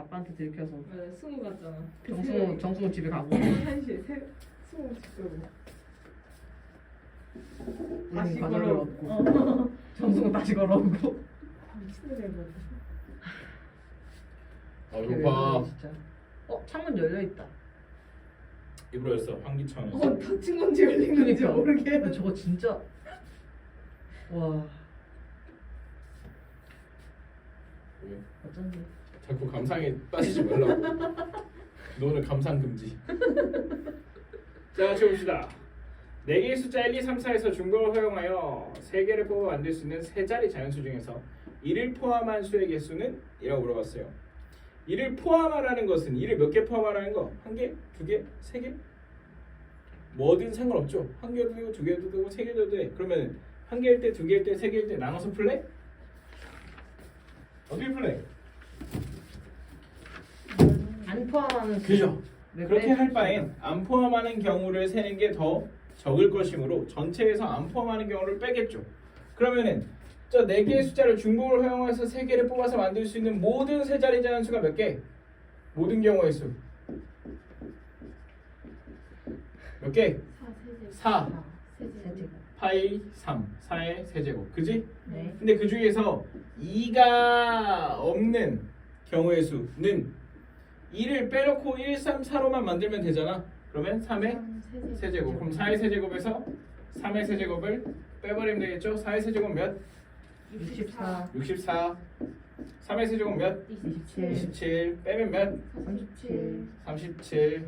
아빠한테 들켜서. 맞아 승우 갔잖아. 정승우 정승우 집에 가고. 한 시에 세 승우 집으로. 우리는 과자를 걸어- 얻고. 어. 정승우 다시 걸어오고. 미친놈이 해버려. 아 배고파 진짜? 어 창문 열려 있다. 입으로 했어 환기창에서 어 닫힌 건지 열린 건지 그니까. 모르게. 근데 저거 진짜. 와. 왜? 어쩐지 자꾸 감상에 빠지지 말라고 너 오늘 감상 금지 자 같이 봅시다 4개의 숫자 1, 2, 3, 4에서 중복을 허용하여 3개를 뽑아 만들 수 있는 세 자리 자연수 중에서 이를 포함한 수의 개수는? 이라고 물어봤어요 이를 포함하라는 것은 이를 몇개 포함하라는 거? 한 개? 두 개? 세 개? 뭐든 상관없죠 한 개도 되고 두 개도 되고 세 개도 돼 그러면 한 개일 때, 두 개일 때, 세 개일 때 나눠서 플레이? 어떻게 플레이? 안 포함하는 그죠? 몇 그렇게 배? 할 바엔 안 포함하는 경우를 세는 게 더 적을 것이므로 전체에서 안 포함하는 경우를 빼겠죠. 그러면은 저네 개의 숫자를 중복을 허용해서 세 개를 뽑아서 만들 수 있는 모든 세 자리 자연수가 몇 개? 모든 경우의 수. 몇 개? 사 4, 세제. 세제. 세제곱 파이 3, 4의 세제곱. 그지? 네 근데 그 중에서 2가 없는 경우의 수는 2를 빼놓고 1, 3, 4로만 만들면 되잖아. 그러면 3의 세제. 세제곱. 그럼 4의 세제곱에서 3의 세제곱을 빼버리면 되겠죠? 4의 세제곱 몇? 64 64. 3의 세제곱 몇? 27 27. 빼면 몇? 37 37.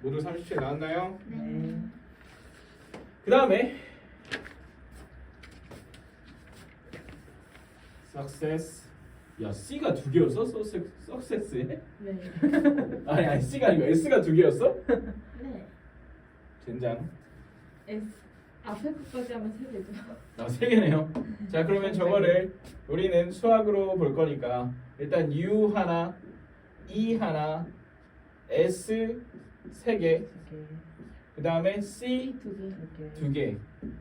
모두 37 나왔나요? 네 그 다음에 success. 야 C가 두 개였어? success- success에? 네. 아니 아니 C가 아니고 S가 두 개였어? 네. 젠장. S 앞에 것까지 하면 세제죠. 아, 세 개네요. 자, 그러면 저거를 우리는 수학으로 볼 거니까 일단 U 하나, E 하나, S 세 개, 그 다음에 C 두 개. 두 개,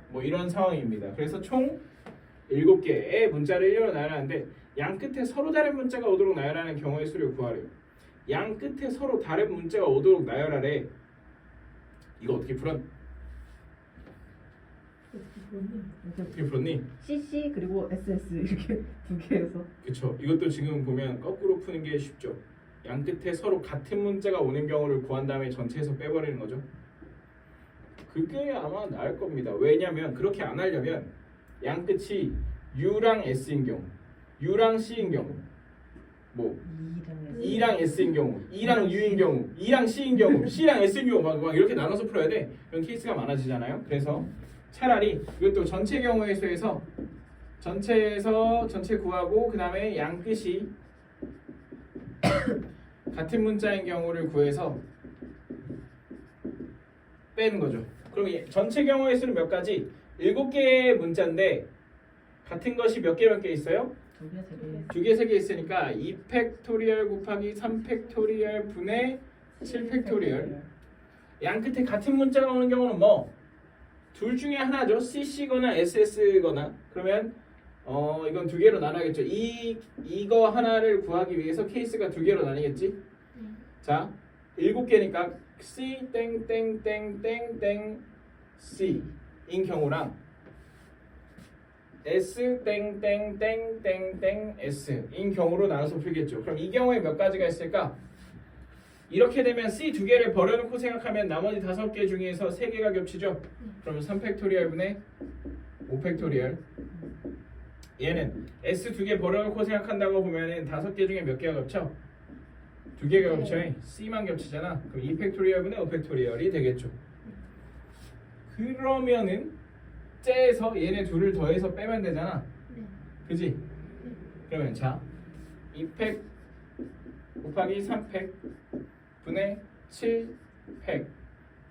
뭐 이런 상황입니다. 그래서 총 일곱 개의 문자를 일렬로 나열하는데 양 끝에 서로 다른 문자가 오도록 나열하는 경우의 수를 구하래요. 양 끝에 서로 다른 문자가 오도록 나열하래. 이거 어떻게 풀었? 어떻게 풀었니? CC 그리고 SS 이렇게 두 개에서 그쵸. 이것도 지금 보면 거꾸로 푸는 게 쉽죠. 양 끝에 서로 같은 문자가 오는 경우를 구한 다음에 전체에서 빼버리는 거죠. 그게 아마 나을 겁니다. 왜냐면 그렇게 안 하려면 양 끝이 U랑 S인 경우, U랑 C인 경우, 뭐 2랑 E랑 S인 경우, E랑 U인 경우, E랑 C인 경우, C랑 S인 경우 막, 막 이렇게 나눠서 풀어야 돼. 그런 케이스가 많아지잖아요. 그래서 차라리 이것도 전체 경우의 수에서 전체에서 전체 구하고 그 다음에 양 끝이 같은 문자인 경우를 구해서 빼는 거죠. 그럼 이 전체 경우의 수는 몇 가지? 일곱 개의 문자인데 같은 것이 몇 개 몇 개 있어요? 두개 세개 두 개, 세 개 있으니까 2 팩토리얼 곱하기 3 팩토리얼 분의 7 팩토리얼 양 끝에 같은 문자가 오는 경우는 뭐? 둘 중에 하나죠. CC거나 SS거나 그러면 어 이건 두 개로 나눠야겠죠. 이 이거 하나를 구하기 위해서 케이스가 두 개로 나뉘겠지. 자, 일곱 개니까 C 땡땡땡땡땡 C인 경우랑 S 땡땡땡땡땡 S인 경우로 나눠서 풀겠죠. 그럼 이 경우에 몇 가지가 있을까? 이렇게 되면 C 두 개를 버려놓고 생각하면 나머지 다섯 개 중에서 세 개가 겹치죠. 그러면 3 팩토리얼 분의 5 팩토리얼. 얘는 S 두 개 버려놓고 생각한다고 보면은 다섯 개 중에 몇 개가 겹쳐? 두 개가 네. 겹쳐. C만 겹치잖아. 그럼 2 팩토리얼 분의 5 팩토리얼이 되겠죠. 그러면은 째에서 얘네 둘을 더해서 빼면 되잖아. 네. 그지? 그러면 자, 2팩 곱하기 3팩 분의 7팩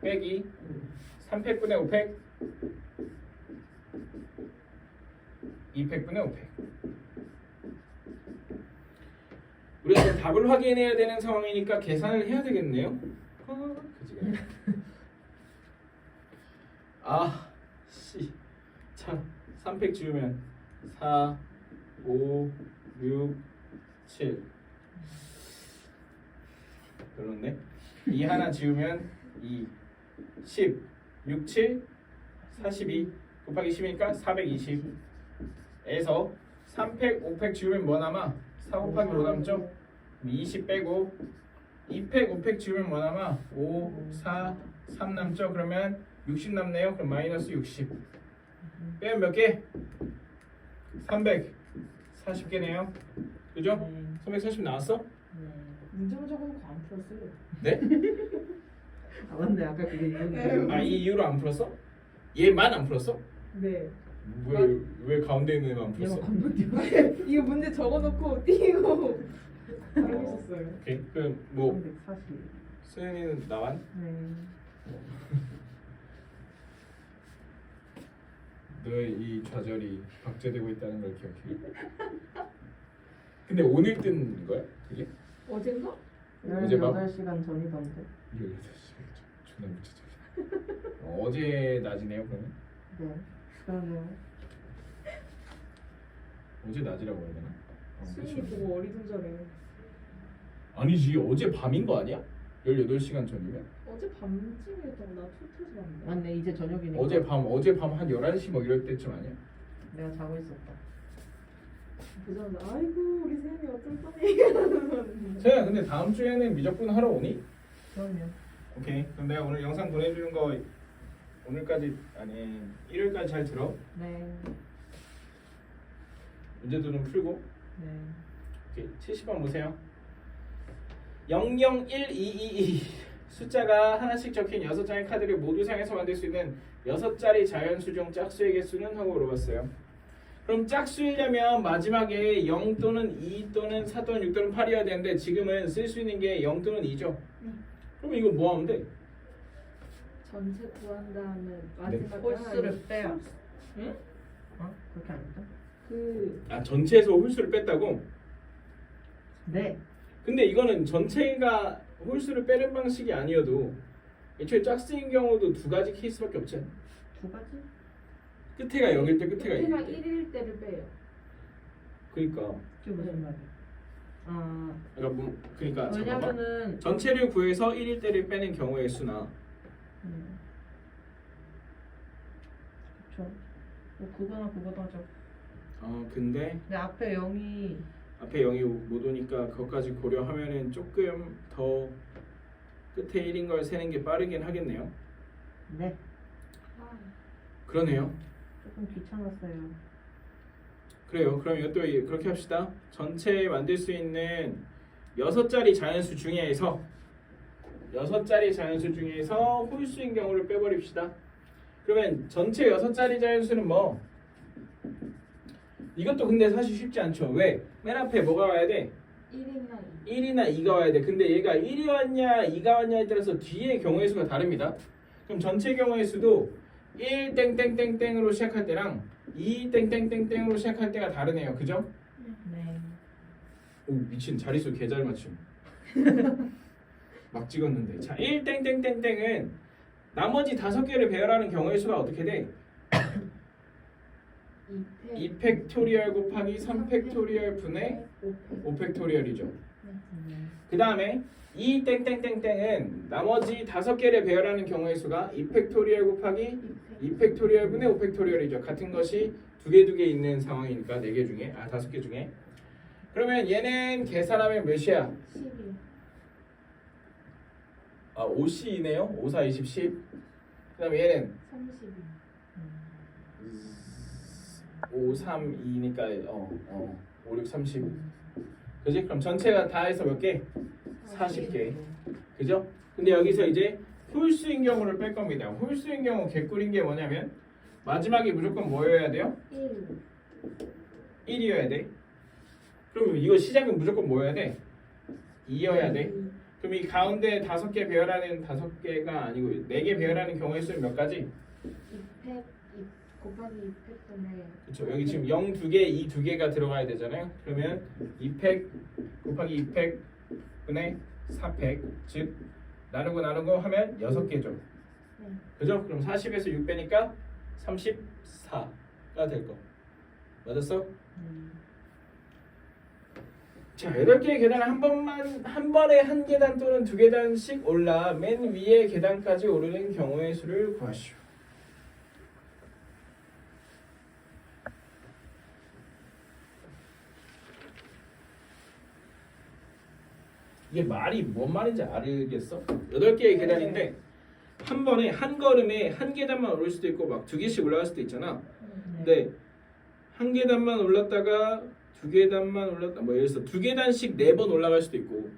빼기 3팩 분의 5팩 2팩 분의 5팩 우리가 답을 확인해야 되는 상황이니까 계산을 해야 되겠네요. 아, 그지가. 아, 씨. 자, 3팩 지우면 4, 5, 6, 7. 별론데 2 하나 지우면 2 10 6 7 42 곱하기 10이니까 420 에서 3팩 5팩 지우면 뭐 남아? 4 곱하기 5 남죠? 그럼 20 빼고 2팩 5팩 지우면 뭐 남아? 5 4 3 남죠? 그러면 60 남네요 그럼 마이너스 60 빼면 몇 개? 340개네요 그죠? 네. 340 나왔어? 네. 문제만 적어놓고 안 풀었어요. 네? 아 맞네 아까 그게 이유는 아이 이유로 안 풀었어? 얘만 안 풀었어? 네. 왜, 왜 가운데 있는 애만 풀었어? 이거 문제 적어놓고 띄고 하고 있었어요. 오케이 그럼 뭐 340 수현이는 나왔? 네. 너의 이 좌절이 박제되고 있다는 걸 기억해 근데 오늘 뜬 거야? 그게? 어젠가? 어제 밤? 18시간 전이던데 18시간 존나 무차적이야 어, 어제 낮이네요 그러면? 네 그러면 어제 낮이라고 해야 되나? 어, 수인이 그치. 보고 어리둥절해. 아니지 어제 밤인 거 아니야? 18시간 전이면? 어제 밤쯤이었던 나 투트에서 봤는데. 맞네 이제 저녁이니까 어제 밤 어제 밤 한 11시 뭐 이럴 때쯤 아니야? 내가 자고 있었다 그전에 아이고 우리 세연이 어쩔 뻔해. 세야 근데 다음 주에는 미적분 하러 오니? 그럼요 오케이 그럼 내가 오늘 영상 보내주는 거 오늘까지 아니 일요일까지 잘 들어 네 문제도 좀 풀고 네. 오케이 70번 보세요 001222 숫자가 하나씩 적힌 6장의 카드를 모두 사용해서 만들 수 있는 6자리 자연수 중 짝수의 개수는 하고 물어봤어요 그럼 짝수이려면 마지막에 0 또는 2 또는 4 또는 6 또는 8이어야 되는데 지금은 쓸 수 있는 게 0 또는 2죠 그럼 이거 뭐 하면 돼? 전체 구한 다음에 네. 마지막 홀수를 빼요 응? 어? 그렇게 안 했죠? 그아 전체에서 홀수를 뺐다고? 네 근데 이거는 전체가 홀수를 빼는 방식이 아니어도 애초에 짝수인 경우도 두 가지 케이스밖에 없지 않아? 두 가지? 끝에가 0일 때 끝에가 끝에가 1일 때 1일 때를 빼요. 그러니까 그게 무슨 말이야 아 그러니까 뭐 그러니까 잠깐만 왜냐면은 전체를 구해서 1일 때를 빼는 경우의 수나 음. 그쵸 뭐 그거나 그거도 하죠 어 근데 근데 앞에 0이 앞에 0이 못 오니까 그것까지 고려하면은 조금 더 끝에 1인 걸 세는 게 빠르긴 하겠네요 네 아, 그러네요 조금 귀찮았어요 그래요. 그럼 이것도 이- 그렇게 합시다. 전체 만들 수 있는 여섯 자리 자연수 중에서 여섯 자리 자연수 중에서 홀수인 경우를 빼버립시다. 그러면 전체 여섯 자리 자연수는 뭐? 이것도 근데 사실 쉽지 않죠. 왜? 맨 앞에 뭐가 와야 돼? 1이나 2. 1이나 2가 와야 돼. 근데 얘가 1이 왔냐 2가 왔냐에 따라서 뒤에 경우의 수가 다릅니다. 그럼 전체 경우의 수도 1 땡땡땡땡으로 시작할 때랑 2 땡땡땡땡으로 시작할 때가 다르네요. 그죠? 네 오 미친 자릿수 개잘 맞춤. 막 찍었는데. 자, 1 땡땡땡땡은 나머지 다섯 개를 배열하는 경우의 수가 어떻게 돼? 2팩. 2 팩토리얼 곱하기 3 팩토리얼 분의 5팩. 5 팩토리얼이죠. 음. 그 다음에 이 땡땡땡땡은 나머지 다섯 개를 배열하는 경우의 수가 2 팩토리얼 곱하기 2 팩토리얼 분의 5 팩토리얼이죠. 같은 것이 두 개 두 개 있는 상황이니까 네 개 중에 아 다섯 개 중에 그러면 얘는 계산하면 몇이야? 12. 아 5C이네요. 5, 4, 20, 10. 그 다음에 얘는 32. 5, 3, 2니까 어, 어 5, 6, 30. 그지? 그럼 전체가 다 해서 몇 개? 40개. 그죠? 근데 여기서 이제 홀수인 경우를 뺄 겁니다. 홀수인 경우 개꿀인 게 뭐냐면 마지막에 무조건 뭐여야 돼요? 1. 1이어야 돼. 그럼 이거 시작은 무조건 뭐여야 돼? 2여야 돼. 그럼 이 가운데 다섯 개 배열하는 다섯 개가 아니고 네 개 배열하는 경우의 수는 몇 가지? 2팩 2 곱하기 2팩 때문에 그렇죠. 여기 지금 0 두 개, 2 두 개가 들어가야 되잖아요. 그러면 2팩 곱하기 2팩 분의 4팩 즉 나누고 나누고 하면 6개죠. 네. 그죠? 그럼 40에서 6 빼니까 34가 될 거. 맞았어? 음. 자, 8개의 계단을 한 번만 한 번에 한 계단 또는 두 계단씩 올라 맨 위에 계단까지 오르는 경우의 수를 구하시오. 이게 말이 뭔 말인지 알겠어? 8개의 계단인데 한 번에 한 걸음에 한 계단만 오를 수도 있고 막 두 개씩 올라갈 수도 있잖아. 근데 한 계단만 올랐다가 두 계단만 올랐다 뭐 예를 들어서 두 계단씩 네 번 올라갈 수도 있고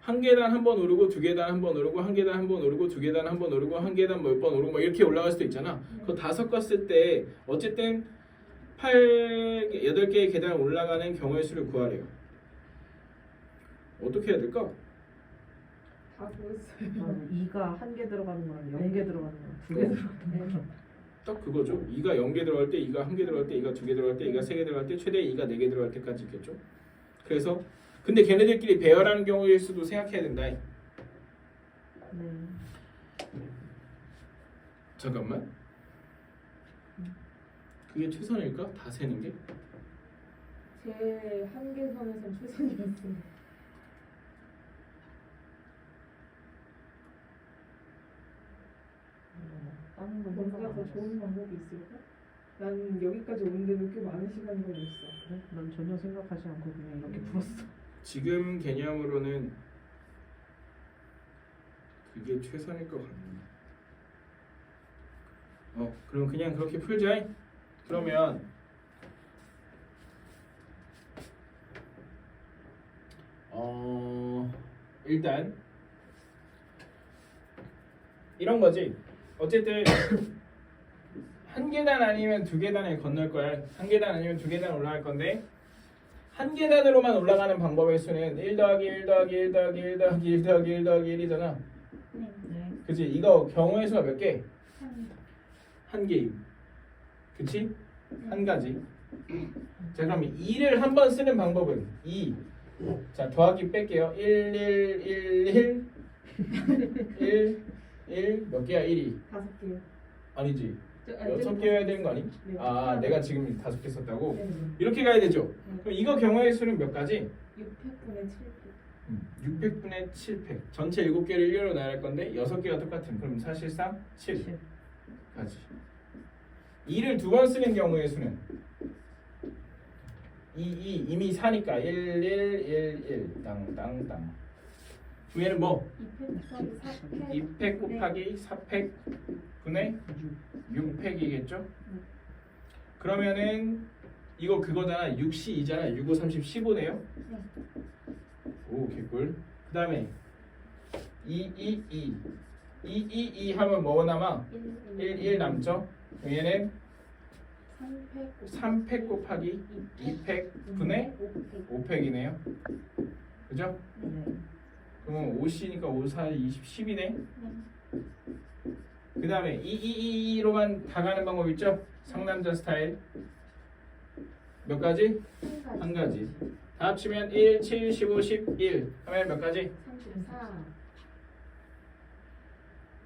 한 계단 한 번 오르고 두 계단 한 번 오르고 한 계단 한 번 오르고 두 계단 한 번 오르고 한 계단 몇 번 오르고 막 이렇게 올라갈 수도 있잖아. 그거 다 섞었을 때 어쨌든 8 8개의 계단을 올라가는 경우의 수를 구하래요. 어떻게 해야 될까? 다 보였어요. 맞아. 2가 한 개 들어가는 거랑 0개 들어가는 거랑 두개 네. 들어가는 거랑 딱 그거죠. 2가 0개 들어갈 때, 2가 1개 들어갈 때, 2가 2개 들어갈 때, 2가 3개 들어갈 때, 최대 2가 4개 들어갈 때까지 있겠죠. 그래서 근데 걔네들끼리 배열하는 경우일 수도 생각해야 된다. 네. 잠깐만. 그게 최선일까? 다 세는 게? 제 한계선에선 최선이었어요. 어, 다른 건 뭔가 더. 좋은 방법이 있을까? 난 여기까지 오는데도 꽤 많은 시간이 걸렸어. 그래? 난 전혀 생각하지 않고 그냥 이렇게 음. 풀었어. 지금 개념으로는 그게 최선일 것 같네. 어, 그럼 그냥 그렇게 풀자. 그러면 어 일단 이런 거지. 어쨌든 한 계단 아니면 두 계단을 건널 거야. 한 계단 아니면 두 계단 올라갈 건데 한 계단으로만 올라가는 방법의 수는 1 더하기 1 더하기 1 더하기 1 더하기 1 더하기 1 더하기 1이잖아. 네. 그치? 이거 경우의 수가 몇 개? 한 개임. 그치? 한 가지. 자 그럼 2를 한 번 쓰는 방법은 2. 자 더하기 뺄게요. 1, 1, 1, 1, 1, 1, 몇 개야? 1이. 다섯 개요. 아니지. 저- 아니, 여섯 저는 개여야 되는 거 아니? 네. 아 내가 지금 다섯 개 썼다고? 네. 이렇게 가야 되죠? 그럼 이거 경우의 수는 몇 가지? 600분의 700. 600분의 7팩 전체 7개를 1로 나열할 건데 6개가 똑같은 그럼 사실상 7까지 2를 두 번 쓰는 경우의 수는 2, 2 이미 4니까 1, 1, 1, 1 땅땅땅 위에는 뭐? 200 곱하기 4팩. 2팩 곱하기 4팩 분의 6팩이겠죠? 그러면은 이거 그거잖아 6시 2잖아 6, 5, 30, 15네요? 오 개꿀 그 다음에 2, 2, 2 2, 2, 2 하면 뭐 남아? 1, 1 남죠? 얘는 3팩 3팩 곱하기 2팩 분의 5팩이네요 그죠? 네. 그러면 5C니까 5, 4, 20, 10이네 그 다음에 2, 2, 2, 2로만 다 가는 방법 있죠? 상남자 스타일 몇 가지? 한 가지 다 합치면 1, 7, 15, 11 하면 몇 가지? 34.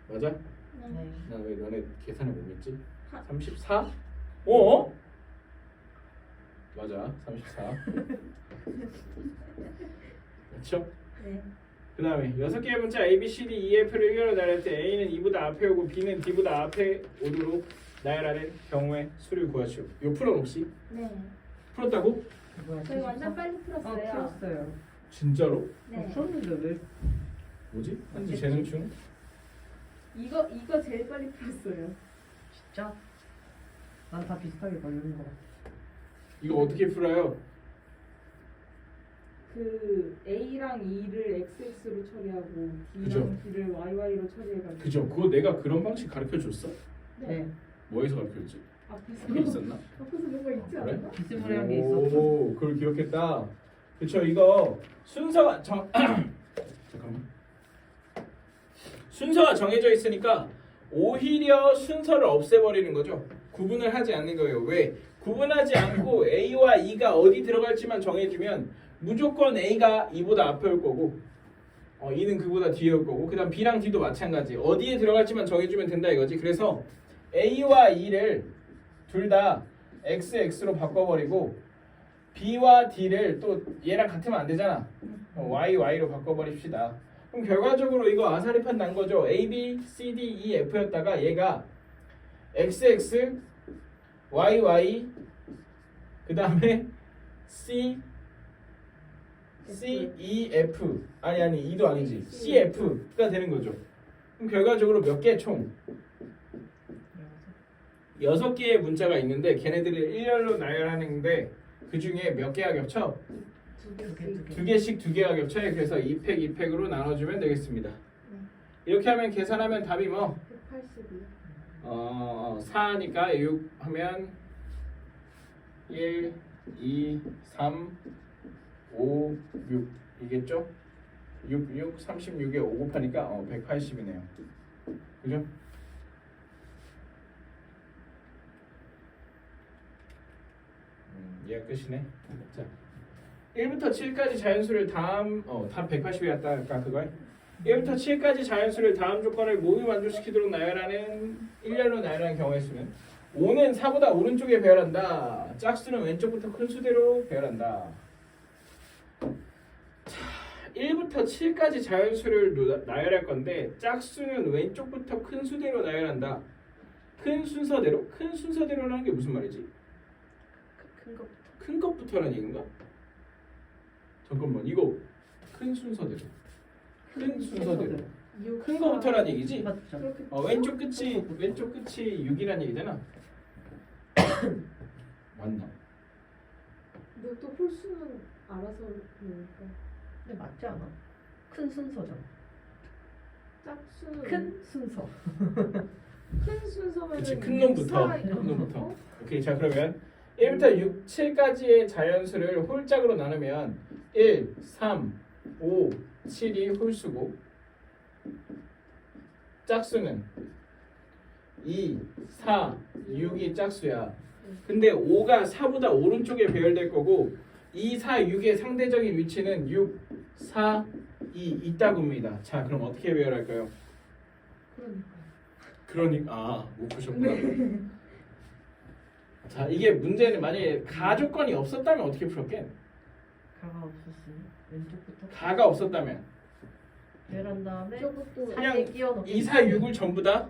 맞아? 네. 나 왜 너네 계산을 못 했지? 하- 34? 어? 맞아 34 그렇죠? 네. 그 다음에 여섯 개의 문자 A, B, C, D, E, F를 일렬로 나열할 때 A는 E보다 앞에 오고 B는 D보다 앞에 오도록 나열하는 경우의 수를 구하시오 이거 풀어 혹시? 네. 풀었다고? 저희 완전 빨리 아, 풀었어요. 풀었어요. 진짜로? 네. 어, 풀었는데 왜? 뭐지? 한지? 재능충? 이거 이거 제일 빨리 풀었어요. 진짜? 난 다 비슷하게 걸리는 거 같아. 이거 어떻게 풀어요? 그 A랑 E를 XX로 처리하고 그죠. D랑 B를 YY로 처리해가지고. 그죠? 그거 내가 그런 방식 가르쳐 줬어? 네. 뭐에서 가르쳐 줬지? 앞에서 그게 있었나? 앞에서 뭔가 있지 아, 그래? 않나? 비스무리한 게 있었죠. 오, 그걸 기억했다. 그쵸, 이거 순서가 정 잠깐만. 순서가 정해져 있으니까 오히려 순서를 없애버리는 거죠. 구분을 하지 않는 거예요. 왜? 구분하지 않고 A와 E가 어디 들어갈지만 정해주면 무조건 A가 E보다 앞에 올 거고 어, E는 그보다 뒤에 올 거고 그 다음 B랑 D도 마찬가지. 어디에 들어갈지만 정해주면 된다 이거지. 그래서 A와 E를 둘 다 XX로 바꿔버리고 B와 D를 또 얘랑 같으면 안 되잖아. 어, Y, Y로 바꿔버립시다. 그럼 결과적으로 이거 아사리판 난 거죠. A, B, C, D, E, F였다가 얘가 X, X, Y, Y, 그 다음에 C, C, E, F 아니 아니 E도 아니지 C, F가 되는 거죠. 그럼 결과적으로 몇 개 총? 여섯 개의 문자가 있는데 걔네들을 일렬로 나열하는데 그 중에 몇 개가 겹쳐? 두 개씩 두 개가 겹쳐요. 그래서 2팩 2팩으로 나눠주면 되겠습니다. 이렇게 하면 계산하면 답이 뭐? 182. 어, 4니까 6 하면 1, 2, 3, 5, 6 이겠죠? 6, 6, 36에 5 곱하니까 어, 180이네요. 그죠? 음, 얘가 끝이네. 자, 1부터 7까지 자연수를 다음 어, 답 180이었다 아까 그거 1부터 7까지 자연수를 다음 조건을 모두 만족시키도록 나열하는 일렬로 나열하는 경우의 수는 5는 4보다 오른쪽에 배열한다. 짝수는 왼쪽부터 큰 수대로 배열한다. 자, 1부터 7까지 자연수를 노- 나열할 건데 짝수는 왼쪽부터 큰 수대로 나열한다. 큰 순서대로? 큰 순서대로라는 게 무슨 말이지? 큰 거. 큰 것부터라는 얘기인가? 잠깐만 이거 큰 순서대로 큰 순서대로 큰 거부터라는 얘기지? 맞죠? 어, 왼쪽 끝이 왼쪽 끝이 6이란 얘기잖아 맞나? 근데 또 홀수는 알아서 놓으니까. 근데 맞지 않아? 큰 순서잖아. 짝수는 큰 순서. 큰 순서면 그치 큰 놈부터 큰 놈부터 오케이 자 그러면 1부터 6, 7까지의 자연수를 홀짝으로 나누면 1, 3, 5, 7이 홀수고 짝수는 2, 4, 6이 짝수야. 근데 5가 4보다 오른쪽에 배열될 거고 2, 4, 6의 상대적인 위치는 6, 4, 2 있다고입니다. 자 그럼 어떻게 배열할까요? 그러니까. 그러니까 아못 보셨구나. 자 이게 문제는 만약에 가조건이 없었다면 어떻게 풀었겠? 가가 없었으니 왼쪽부터 가가 없었다면 배열한 다음에 저것도 그냥 사이에 끼워 넣고 2, 4, 6을 전부 다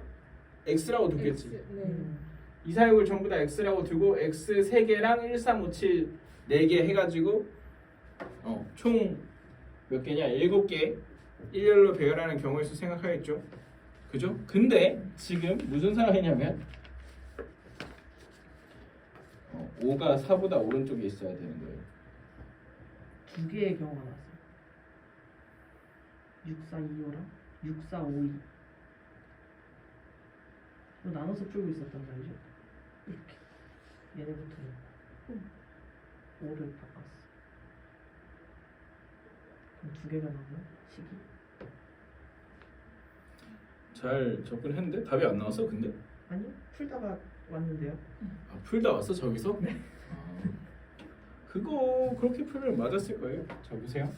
x라고 두겠지. X, 네. 음. 2, 4, 6을 전부 다 x라고 두고 x 3개랑 1, 3, 5, 7 4개 해가지고 어, 총 몇 개냐? 7개 일렬로 배열하는 경우의 수 생각하겠죠? 그죠? 근데 지금 무슨 상황이냐면 어, 5가 4보다 오른쪽에 있어야 되는 거예요. 두 개의 경우가 나왔어. 6425랑 6452. 이거 나눠서 풀고 있었단 말이죠. 이렇게 얘네부터는 5를 바꿨어. 그럼 두 개가 나오면 식이 잘 접근했는데 답이 안 나왔어 근데? 아니요 풀다가 왔는데요. 아, 풀다 왔어 저기서? 아, 그거 그렇게 풀면 맞았을 거예요. 자 보세요.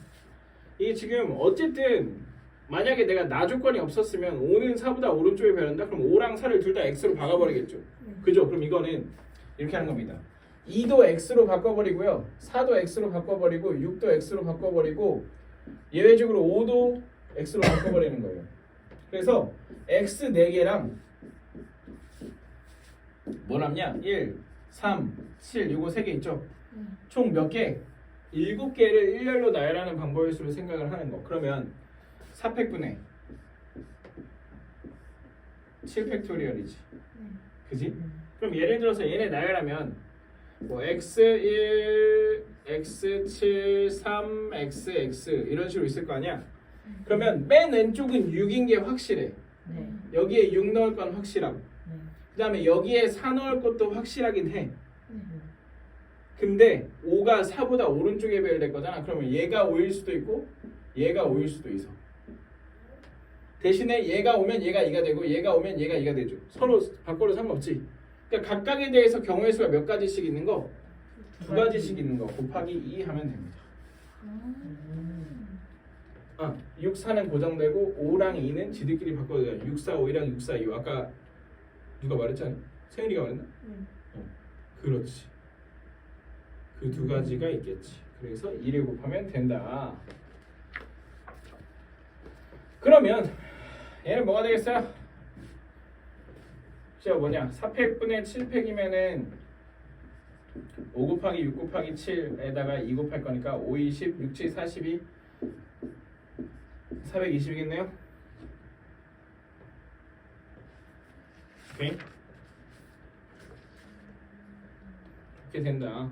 이게 지금 어쨌든 만약에 내가 나 조건이 없었으면 5는 4보다 오른쪽에 배운다. 그럼 5랑 4를 둘 다 x로 바꿔버리겠죠. 그죠? 그럼 이거는 이렇게 하는 겁니다. 2도 x로 바꿔버리고요. 4도 x로 바꿔버리고 6도 x로 바꿔버리고 예외적으로 5도 x로 바꿔버리는 거예요. 그래서 x 4개랑 뭐 남냐? 1, 3, 7 요거 3개 있죠? 총 몇 개? 7개를 일렬로 나열하는 방법일 수로 생각을 하는 거. 그러면 4팩분의 7팩토리얼이지. 그지? 그럼 예를 들어서 얘네 나열하면 뭐 x1, x7, 3, xx 이런 식으로 있을 거 아니야? 그러면 맨 왼쪽은 6인 게 확실해. 네. 여기에 6 넣을 건 확실하고 네. 그 다음에 여기에 4 넣을 것도 확실하긴 해. 음. 근데 5가 4보다 오른쪽에 배열될 거잖아. 그러면 얘가 5일 수도 있고 얘가 5일 수도 있어. 대신에 얘가 오면 얘가 2가 되고 얘가 오면 얘가 2가 되죠. 서로 바꿔도 상관없지. 그러니까 각각에 대해서 경우의 수가 몇 가지씩 있는 거? 두 가지씩 있는 거 곱하기 2 하면 됩니다. 음. 아, 6, 4는 고정되고 5랑 2는 지들끼리 바꿔도 돼요. 6, 4, 5랑 6, 4, 2 아까 누가 말했지 않아? 세은이가 말했나? 네. 어, 그렇지. 그 두 가지가 있겠지. 그래서 2를 곱하면 된다. 그러면 얘는 뭐가 되겠어요? 자 뭐냐? 4팩분의 7팩이면은 5 곱하기 6 곱하기 7에다가 2 곱할 거니까 5, 20, 6, 7, 42 420이겠네요? 오케이. 이렇게 된다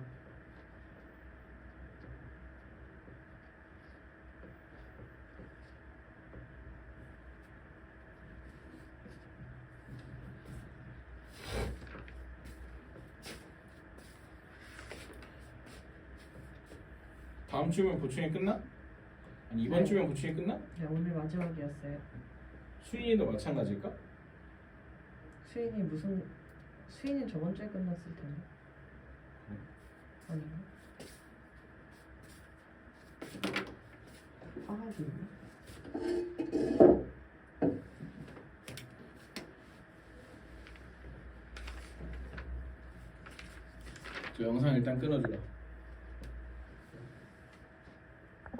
다음 주면 보충이 끝나? 아니 이번 네. 주면 보충이 끝나? 네, 오늘 마지막이었어요. 수인이도 마찬가지일까? 수인이 무슨 수인이 저번 주에 끝났을 텐데. 아닌가? 화학이 있나? 저 영상 일단 끊어주라